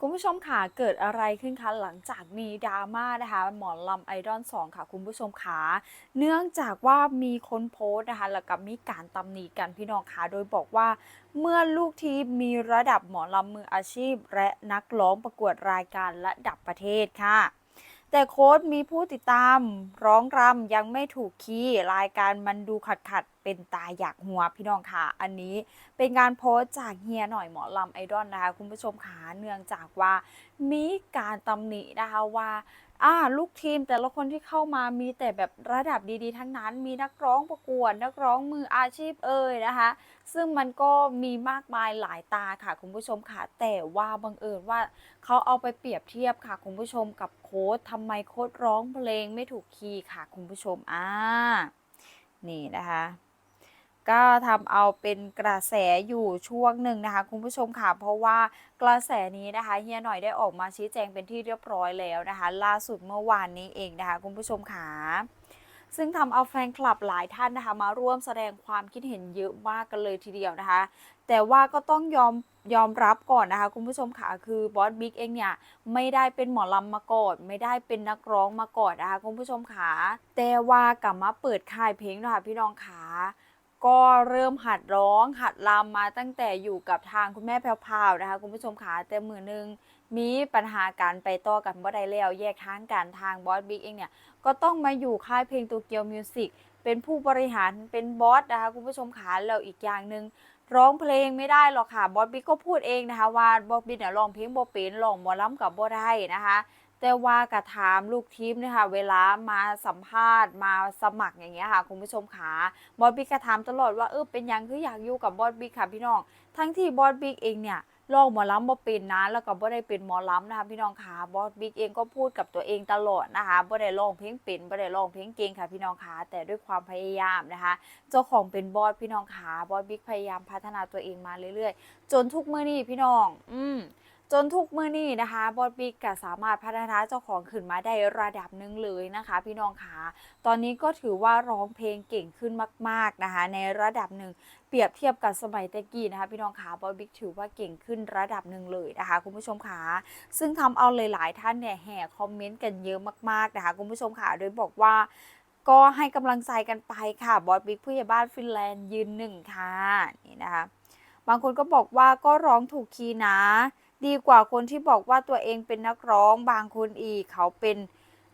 คุณผู้ชมค่ะเกิดอะไรขึ้นคะหลังจากมีดราม่านะคะหมอนลำไอดอล2ค่ะคุณผู้ชมค่ะเนื่องจากว่ามีคนโพสต์นะคะแล้วก็มีการตำหนิกันพี่น้องค่ะโดยบอกว่า เมื่อลูกทีมมีระดับหมอลำมืออาชีพ และนักร้องประกวดรายการระดับประเทศค่ะ แต่โค้ดมีผู้ติดตามร้องรำยังไม่ถูกคีย์รายการมันดูขัดขัดเป็นตาอยากหัวพี่น้องค่ะ อันนี้เป็นการโพสต์จากเฮียหน่อยหมอลำไอดอลนะคะ คุณผู้ชมค่ะเนื่องจากว่ามีการตำหนินะคะว่า อ่าลูกทีมแต่ละคนที่เข้ามามีแต่แบบระดับดีๆ ทั้งนั้น มีนักร้องประกวด นักร้องมืออาชีพเอ่ยนะคะ ซึ่งมันก็มีมากมายหลายตาค่ะคุณผู้ชมค่ะ แต่ว่าบังเอิญว่าเขาเอาไปเปรียบเทียบค่ะคุณผู้ชมกับโค้ดทำไมโค้ดร้องเพลงไม่ถูกคีย์ค่ะคุณผู้ชมอ่านี่นะคะ ก็ทำเอาเป็นกระแสอยู่ช่วงหนึ่งนะคะ คุณผู้ชมค่ะ เพราะว่ากระแสนี้นะคะเฮียหน่อยได้ออกมาชี้แจงเป็นที่เรียบร้อยแล้วนะคะ ล่าสุดเมื่อวานนี้เองนะคะ คุณผู้ชมค่ะซึ่งทำเอาแฟนคลับหลายท่านนะคะ มาร่วมแสดงความคิดเห็นเยอะมากกันเลยทีเดียวนะคะ แต่ว่าก็ต้องยอมยอมรับก่อนนะคะ คุณผู้ชมค่ะคือบอสบิ๊กเองเนี่ยไม่ได้เป็นหมอลำมาก่อนไม่ได้เป็นนักร้องมาก่อนนะคะคุณผู้ชมค่ะแต่ว่ากลับมาเปิดค่ายเพลงนะคะพี่น้องค่ะ ก็เริ่มหัดร้องหัดรำมาตั้งแต่อยู่กับทางคุณแม่แพรวๆนะคะคุณผู้ชมค่ะแต่มือหนึงมีปัญหาการไปต่อกันบ่ได้แล้วแยกทางกันทางบอสบิ๊กเองเนี่ยก็ต้องมาอยู่ค่ายเพลงโตเกียวมิวสิกเป็นผู้บริหารเป็นบอสนะคะคุณผู้ชมค่ะแล้วอีกอย่างหนึ่งร้องเพลงไม่ได้หรอกค่ะบอสบิ๊กก็พูดเองนะคะว่าบอสบิ๊กเนี่ยร้องเพลงบ่เป็นร้องหมอลำกับบ่ได้นะคะ แต่ว่ากระถามลูกทีมเนะคะเวลามาสัมภาษณ์มาสมัครอย่างเงี้ยค่ะคุณผู้ชมขาบอสบิ๊กกระถามตลอดว่าเออเป็นยังคืออยากอยู่กับบอสบิ๊กค่ะพี่น้อง ทั้งที่บอสบิ๊กเองเนี่ยร้องหมอลำบ่เป็นนะแล้วก็บ่ได้เป็นหมอลำนะคะพี่น้องขาบอสบิ๊กเองก็พูดกับตัวเองตลอดนะคะบ่ได้ร้องเพลงเป็นบ่ได้ร้องเพลงเก่งค่ะพี่น้องขาแต่ด้วยความพยายามนะคะ เจ้าของเป็นบอสพี่น้องขาบอสบิ๊กพยายามพัฒนาตัวเองมาเรื่อยๆ จนทุกเมื้อนี้พี่น้อง อืม จนทุกมื้อนี้นะคะบอสบิ๊กก็สามารถพัฒนาเจ้าของขึ้นมาได้ระดับหนึ่งเลยนะคะ พี่น้องคะตอนนี้ก็ถือว่าร้องเพลงเก่งขึ้นมาก ๆนะคะ ในระดับหนึ่งเปรียบเทียบกับสมัยตะกี้นะคะ พี่น้องคะบอสบิ๊กถือว่าเก่งขึ้นระดับหนึ่งเลยนะคะ คุณผู้ชมคะซึ่งทำเอาหลายๆท่านเนี่ยแห่คอมเมนต์กันเยอะมากๆนะคะ คุณผู้ชมคะโดยบอกว่าก็ให้กำลังใจกันไปค่ะบอสบิ๊กผู้ใหญ่บ้านฟินแลนด์ยืนหนึ่งค่ะนี่นะคะบางคนก็บอกว่าก็ร้องถูกคีย์นะ ดีกว่าคนที่บอกว่าตัวเองเป็นนักร้องบางคนอีก เขาเป็น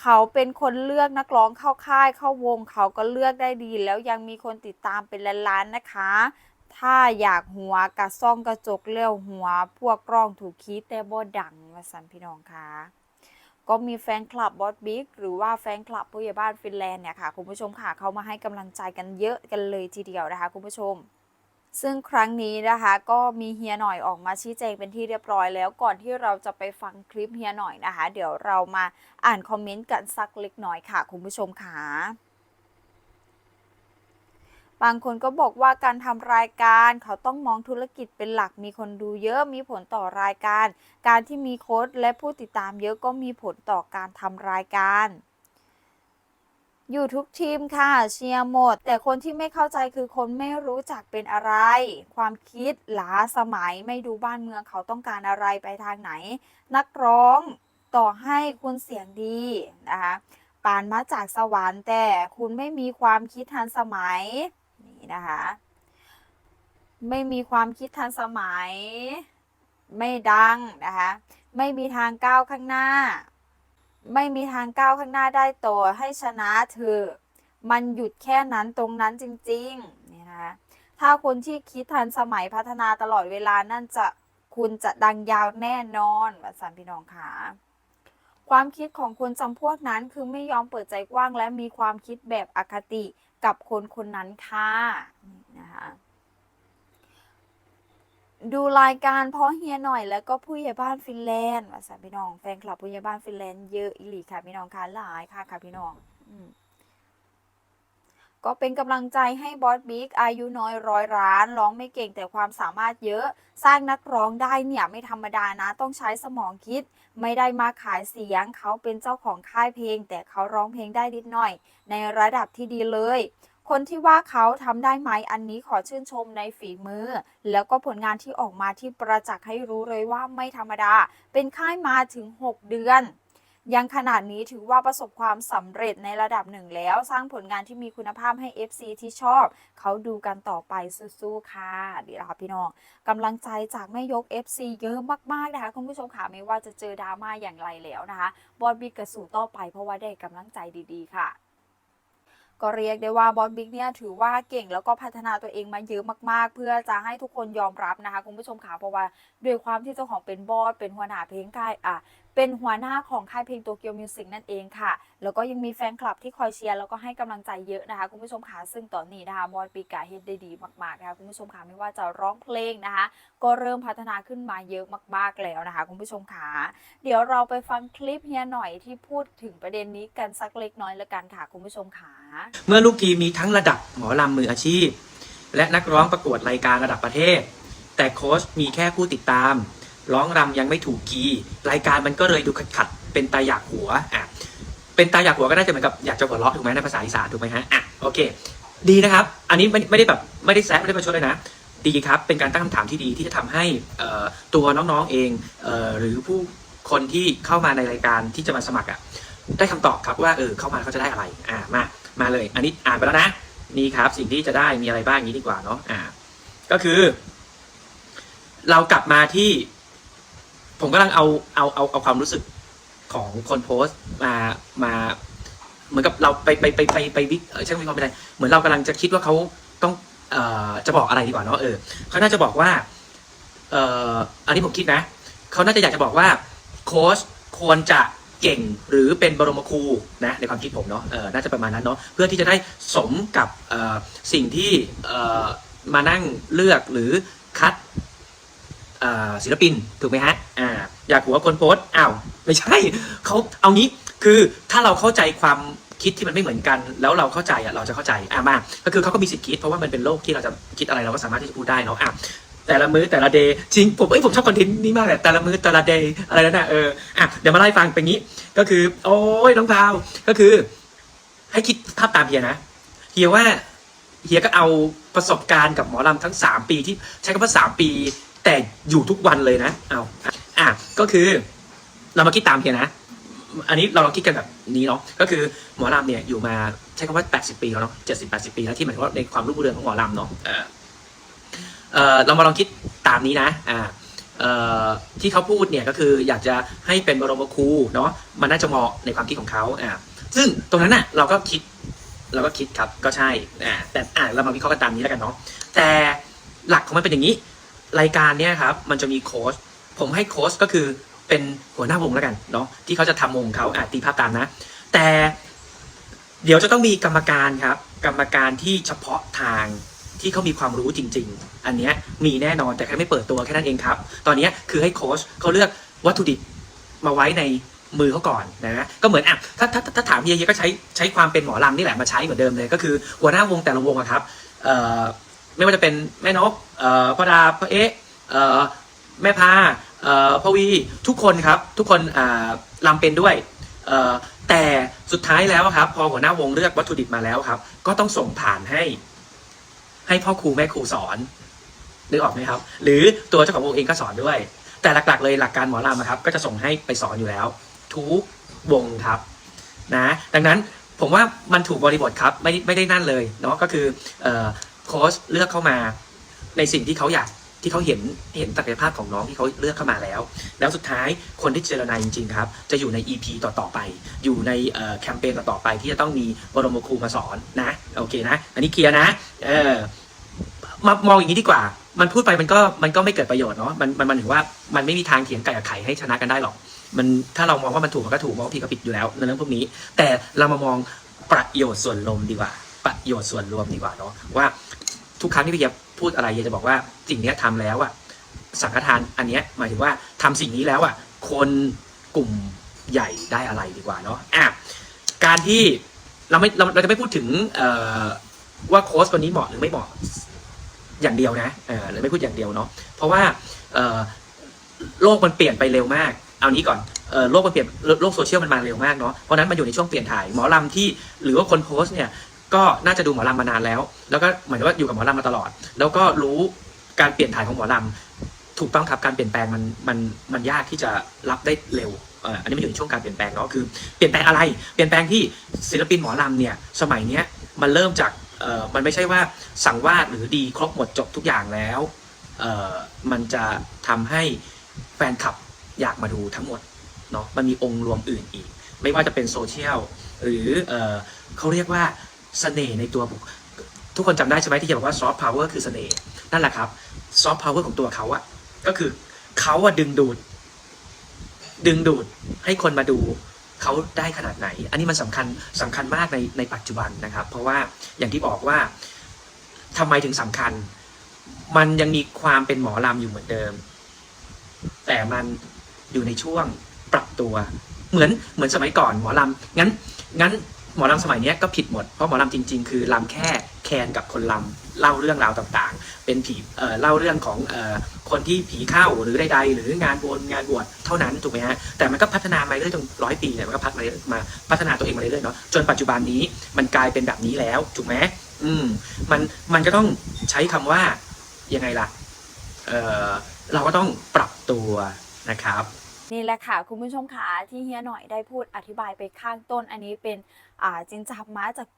เขาเป็นคนเลือกนักร้องเข้าค่ายเข้าวงเขาก็เลือกได้ดี แล้วยังมีคนติดตามเป็นล้านๆนะคะ ถ้าอยากหัวกระซ่องกระจกเลี้ยวหัว พวกร้องถูกคีย์แต่บ่ดังมาสันพี่น้องคะก็มีแฟนคลับบอสบิ๊กหรือว่าแฟนคลับผู้ใหญ่บ้านฟินแลนด์เนี่ยค่ะคุณผู้ชมค่ะเขามาให้กำลังใจกันเยอะกันเลยทีเดียวนะคะคุณผู้ชม ซึ่งครั้งนี้นะคะก็มีเฮียหน่อยออกมาชี้แจงเป็นที่เรียบร้อยแล้วก่อนที่เราจะไปฟังคลิปเฮียหน่อยนะคะ เดี๋ยวเรามาอ่านคอมเมนต์กันสักเล็กน้อยค่ะ คุณผู้ชมค่ะบางคนก็บอกว่าการทำรายการเขาต้องมองธุรกิจเป็นหลักมีคนดูเยอะมีผลต่อรายการ การที่มีโค้ดและผู้ติดตามเยอะก็มีผลต่อการทำรายการ อยู่ทุกทีมค่ะเชียร์หมด แต่คนที่ไม่เข้าใจคือคนไม่รู้จักเป็นอะไร ความคิดหลาสมัยไม่ดูบ้านเมืองเขาต้องการอะไรไปทางไหน นักร้องต่อให้คุณเสียงดีนะคะปานมาจากสวรรค์แต่คุณไม่มีความคิดทันสมัยนี่นะคะไม่มีความคิดทันสมัย ไม่ดังนะคะไม่มีทางก้าวข้างหน้า ไม่มีทางก้าวข้างหน้าได้ต่อให้ชนะเธอ มันหยุดแค่นั้นตรงนั้นจริงๆนี่นะถ้าคนที่คิดทันสมัยพัฒนาตลอดเวลานั่นจะคุณจะดังยาวแน่นอนวัสันพี่น้องค่ะความคิดของคนจำพวกนั้นคือไม่ยอมเปิดใจกว้างและมีความคิดแบบอคติกับคนคนนั้นค่ะนี่นะคะ ดูรายการเพราะเฮียหน่อยแล้วก็ผู้ใหญ่บ้านฟินแลนด์ว่าสันพี่น้องแฟนคลับผู้ใหญ่บ้านฟินแลนด์เยอะอีหลีค่ะพี่น้องค่ะหลายค่ะค่ะพี่น้องก็เป็นกำลังใจให้บอสบิ๊กอายุน้อยร้อยร้านร้องไม่เก่งแต่ความสามารถเยอะ สร้างนักร้องได้เนี่ยไม่ธรรมดานะ ต้องใช้สมองคิด ไม่ได้มาขายเสียงเขาเป็นเจ้าของค่ายเพลง แต่เขาร้องเพลงได้นิดหน่อย ในระดับที่ดีเลย คนที่ว่าเขาทำได้ไหมอันนี้ขอชื่นชมในฝีมือ แล้วก็ผลงานที่ออกมาที่ประจักษ์ให้รู้เลยว่าไม่ธรรมดา เป็นค่ายมาถึง 6 เดือนยังขนาดนี้ถือว่าประสบความสำเร็จในระดับหนึ่งแล้ว สร้างผลงานที่มีคุณภาพให้ FC ที่ชอบ เขาดูกันต่อไปสู้ๆค่ะ ดีล้วค่ะพี่น้องกำลังใจจากแม่ยก FC เยอะมากๆนะคะคุณผู้ชมค่ะไม่ว่าจะเจอดราม่าอย่างไรแล้วนะคะ บอลบิ๊กกระสู่ต่อไปเพราะว่าได้กำลังใจดีๆค่ะ ก็เรียกได้ว่าบอสบิ๊กเนี่ยถือว่าเก่งแล้วก็พัฒนาตัวเองมาเยอะมากๆ เพื่อจะให้ทุกคนยอมรับนะคะคุณผู้ชมขาเพราะว่าด้วยความที่เจ้าของเป็นบอสเป็นหัวหน้าเพลงค่ายอะ เป็นหัวหน้าของค่ายเพลงโตเกียวมิวสิกนั่นเองค่ะ แล้วก็ยังมีแฟนคลับที่คอยเชียร์แล้วก็ให้กำลังใจเยอะนะคะ คุณผู้ชมค่ะซึ่งตอนนี้นะคะบอลปีกาเฮ็ดได้ดีมากๆนะคะคุณผู้ชมค่ะไม่ว่าจะร้องเพลงนะคะ ก็เริ่มพัฒนาขึ้นมาเยอะมาก ๆแล้วนะคะ คุณผู้ชมค่ะเดี๋ยวเราไปฟังคลิปเฮียหน่อยที่พูดถึงประเด็นนี้กันสักเล็กน้อยละกันค่ะ คุณผู้ชมค่ะเมื่อลูกทีมีทั้งระดับหมอลำมืออาชีพ และนักร้องประกวดรายการระดับประเทศ แต่โค้ชมีแค่ผู้ติดตาม ร้องรำยังไม่ถูกคีรายการมันก็เลยดูขัดขัดเป็นตาอยากหัวอะเป็นตาอยากหัวก็น่าจะเหมือนกับอยากจะหัวเราะถูกไหมในภาษาอีสานถูกไหมฮะอะโอเค ดีนะครับ อันนี้ไม่ไม่ได้แบบไม่ได้แซะไม่ได้ประชดเลยนะดีครับ เป็นการตั้งคำถามที่ดีที่จะทำให้ตัวน้องๆเองเออหรือผู้คนที่เข้ามาในรายการที่จะมาสมัครอะได้คำตอบครับว่าเออเข้ามาเขาจะได้อะไรอ่ามามาเลย อันนี้อ่านไปแล้วนะนี่ครับสิ่งที่จะได้มีอะไรบ้างอย่างนี้ดีกว่าเนาะอ่า ก็คือ เรากลับมาที่ ผมกำลังเอาเอาเอาเอาความรู้สึกของคนโพสต์มามา เหมือนกับเราไปไปไปไปไปวิใช่ไหมความเป็นไรเหมือนเรากำลังจะคิดว่าเขาต้องเอ่อจะบอกอะไรดีกว่าเนาะเออเขาน่าจะบอกว่าเอ่ออันนี้ผมคิดนะเขาน่าจะอยากจะบอกว่าโค้ชควรจะเก่งหรือเป็นบรมครูนะในความคิดผมเนาะเออน่าจะประมาณนั้นเนาะเพื่อที่จะได้สมกับเอ่อสิ่งที่เอ่อมานั่งเลือกหรือคัด ศิลปินถูกไหมฮะอ่าอยากหัวคนโพสต์อ้าวไม่ใช่เขาเอางี้คือถ้าเราเข้าใจความคิดที่มันไม่เหมือนกัน แล้วเราเข้าใจอะเราจะเข้าใจอะมาก็คือเขาก็มีสิทธิ์คิดเพราะว่ามันเป็นโลกที่เราจะคิดอะไรเราก็สามารถที่จะพูดได้เนาะอะแต่ละมื้อแต่ละเดย์จริงผมเอ้ยผมชอบคอนเทนต์นี้มากเลยแต่ละมื้อแต่ละเดย์อะไรนั่นน่ะเอออะเดี๋ยวมาไล่าให้ฟังเป็นงี้ ก็คือ โอ้ยน้องพาวก็คือ ให้คิดภาพตามเฮียนะเฮียว่าเฮียก็เอาประสบการณ์กับหมอลำทั้งสามปีที่ใช้คำว่าสามปี แต่อยู่ทุกวันเลยนะเอาอะก็คือเรามาคิดตามเฮียนะ อันนี้เราลองคิดกันแบบนี้เนาะก็คือหมอลำเนี่ยอยู่มาใช้คำว่า 80 ปีแล้วเนาะ70 80 ปีแล้วที่หมายว่าในความรุ่งเรืองของหมอลำเนาะเออเออเรามาลองคิดตามนี้นะอ่าเอ่อที่เขาพูดเนี่ยก็คืออยากจะให้เป็นบรมครูเนาะมันน่าจะเหมาะในความคิดของเขาอ่าซึ่งตรงนั้นน่ะเราก็คิดเราก็คิดครับก็ใช่อ่าแต่อ่าเรามาวิเคราะห์กันตามนี้แล้วกันเนาะแต่หลักของมันเป็นอย่างนี้ รายการเนี่ยครับมันจะมีโค้ชผมให้โค้ชก็คือเป็นหัวหน้าวงแล้วกันเนาะที่เขาจะทำวงเขาอะตีภาพตามนะ แต่เดี๋ยวจะต้องมีกรรมการครับ กรรมการที่เฉพาะทางที่เขามีความรู้จริง ๆ อันเนี้ยมีแน่นอนแต่แค่ไม่เปิดตัวแค่นั้นเองครับ ตอนนี้คือให้โค้ชเขาเลือกวัตถุดิบมาไว้ในมือเขาก่อนนะก็เหมือนอะถ้าถ้าถ้าถามเฮียเฮียก็ใช้ใช้ความเป็นหมอลำนี่แหละมาใช้เหมือนเดิมเลย ก็คือหัวหน้าวงแต่ละวงครับเอ่อ ไม่ว่าจะเป็นแม่นกเอ่อพ่อดาพ่อเอ๊ะเอ่อแม่พาเอ่อพ่อวีทุกคนครับ ทุกคนอ่าลำเป็นด้วยเอ่อแต่สุดท้ายแล้วครับ พอหัวหน้าวงเลือกวัตถุดิบมาแล้วครับ ก็ต้องส่งผ่านให้ ให้พ่อครูแม่ครูสอนนึกออกไหมครับ หรือตัวเจ้าของวงเองก็สอนด้วย แต่หลักๆ เลยหลักการหมอลำอะครับ ก็จะส่งให้ไปสอนอยู่แล้ว ทุกวงครับนะ ดังนั้นผมว่ามันถูกบริบทครับ ไม่ไม่ได้นั่นเลยเนาะก็คืออ โค้ชเลือกเข้ามาในสิ่งที่เขาอยากที่เขาเห็นเห็นศักยภาพของน้องที่เขาเลือกเข้ามาแล้ว แล้วสุดท้ายคนที่เจรนายจริงๆครับ จะอยู่ใน EP ต่อๆไป อยู่ในแคมเปญต่อๆไป ที่จะต้องมีบรมครูมาสอนนะโอเคนะ อันนี้เคลียร์นะเออมามองอย่างนี้ดีกว่า มันพูดไปมันก็มันก็ไม่เกิดประโยชน์เนาะมันมันมันถือว่ามันไม่มีทางเถียงไก่กับไข่ให้ชนะกันได้หรอกมันถ้าเรามองว่ามันถูกมันก็ถูกมองว่าผิดก็ผิดอยู่แล้วในเรื่องพวกนี้ แต่เรามามองประโยชน์ส่วนรวมดีกว่า ประโยชน์ส่วนรวมดีกว่าเนาะว่า ทุกครั้งที่พี่เยียบพูดอะไรเยียจะบอกว่าสิ่งนี้ยทำแล้วอะสังฆทานอันเนี้ยหมายถึงว่าทำสิ่งนี้แล้วอะคนกลุ่มใหญ่ได้อะไรดีกว่าเนาะอะการที่เราไม่เราเราจะไม่พูดถึงว่าโค้ชคนนี้เหมาะหรือไม่เหมาะอย่างเดียวนะเออหรือไม่พูดอย่างเดียวเนาะเพราะว่าโลกมันเปลี่ยนไปเร็วมาก เอานี้ก่อนโลกมันเปลี่ยนโลกโซเชียลมันมาเร็วมากเนาะเพราะนั้นมันอยู่ในช่วงเปลี่ยนถ่ายหมอลำที่หรือว่าคนโพสเนี่ย ก็น่าจะดูหมอลำมานานแล้ว แล้วก็เหมือนว่าอยู่กับหมอลำมาตลอด แล้วก็รู้การเปลี่ยนถ่ายของหมอลำถูกต้องครับการเปลี่ยนแปลงมันมันมันยากที่จะรับได้เร็วอันนี้มันอยู่ในช่วงการเปลี่ยนแปลงเนาะคือเปลี่ยนแปลงอะไร เปลี่ยนแปลงที่ศิลปินหมอลำเนี่ยสมัยเนี้ยมันเริ่มจากมันไม่ใช่ว่าสั่งวาดหรือดีครบหมดจบทุกอย่างแล้วมันจะทำให้แฟนคลับอยากมาดูทั้งหมดเนาะมันมีองค์รวมอื่นอีก ไม่ว่าจะเป็นโซเชียลหรือเออเขาเรียกว่า เสน่ห์ในตัวบุคทุกคนจำได้ใช่ไหมที่จะบอกว่าซอฟต์พาวเวอร์คือเสน่ห์นั่นแหละครับซอฟต์พาวเวอร์ของตัวเขาอะก็คือเขาอะดึงดูด ดึงดูดให้คนมาดูเขาได้ขนาดไหน อันนี้มันสำคัญสำคัญมากในในปัจจุบันนะครับ เพราะว่าอย่างที่บอกว่าทำไมถึงสำคัญ มันยังมีความเป็นหมอลำอยู่เหมือนเดิม แต่มันอยู่ในช่วงปรับตัว เหมือนเหมือนสมัยก่อนหมอลำงั้นงั้น หมอลำสมัยนี้ก็ผิดหมด เพราะหมอลำจริง ๆ คือลำแค่แคนกับคนลำเล่าเรื่องราวต่างๆ เป็นผีเอ่อเล่าเรื่องของเอ่อคนที่ผีเข้าหรือใดๆหรืองานบนงานบวชเท่านั้นถูกไหมฮะแต่มันก็พัฒนามาเรื่อยจนร้อยปีเนี่ยมันก็พัฒนามาพัฒนาตัวเองมาเรื่อยๆเนาะจนปัจจุบันนี้มันกลายเป็นแบบนี้แล้วถูกไหมอืมมันมันก็ต้องใช้คำว่ายังไงล่ะเออเราก็ต้องปรับตัวนะครับ นี่แหละค่ะคุณผู้ชมค่ะที่เฮียหน่อยได้พูดอธิบายไปข้างต้น อันนี้เป็นจินจับมาจาก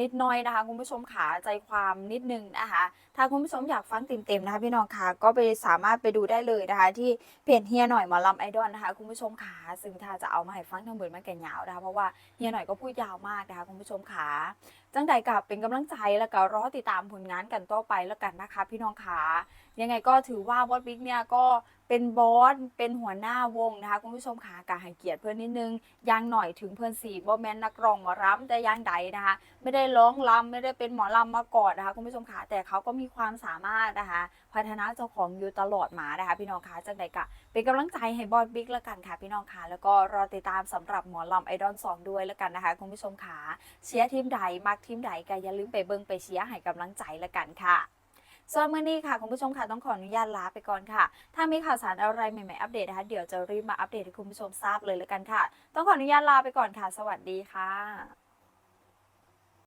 นิดน้อยนะคะคุณผู้ชมขาใจความนิดนึงนะคะ ถ้าคุณผู้ชมอยากฟังเต็มๆนะคะพี่น้องค่ะก็ไปสามารถไปดูได้เลยนะคะ ที่เพจเฮียหน่อยหมอลำไอดอลนะคะคุณผู้ชมค่ะซึ่งถ้าจะเอามาให้ฟังทั้งหมดมันแก่ยาวนะคะเพราะว่าเฮียหน่อยก็พูดยาวมากนะคะคุณผู้ชมค่ะจังใดกับเป็นกำลังใจแล้วก็รอติดตามผลงานกันต่อไปแล้วกันนะคะ พี่น้องค่ะยังไงก็ถือว่าบอสบิ๊กเนี่ยก็เป็นบอสเป็นหัวหน้าวงนะคะคุณผู้ชมค่ะการให้เกียรติเพื่อนนิดนึงยังหน่อยถึงเพื่อนสี่บอแมนนักร้องหมอรำแต่ยังใดนะคะ ไม่ได้ร้องรำไม่ได้เป็นหมอรำมาก่อนนะคะคุณผู้ชมค่ะแต่เขาก็มีความสามารถนะคะ พัฒนาเจ้าของอยู่ตลอดมานะคะ พี่น้องคะจังใดกะเป็นกำลังใจให้บอสบิ๊กแล้วกันค่ะ พี่น้องคะแล้วก็รอติดตามสำหรับหมอลำไอดอลสองด้วยแล้วกันนะคะคุณผู้ชมค่ะเชียร์ทีมใดมักทีมใดก็อย่าลืมไปเบิ่งไปเชียร์ให้กำลังใจแล้วกันค่ะส่วนมื่อนี้ค่ะ คุณผู้ชมค่ะ ต้องขออนุญาตลาไปก่อนค่ะ ถ้ามีข่าวสารอะไรใหม่ๆอัปเดตนะคะ เดี๋ยวจะรีบมาอัปเดตให้คุณผู้ชมทราบเลยแล้วกันค่ะ ต้องขออนุญาตลาไปก่อนค่ะ สวัสดีค่ะ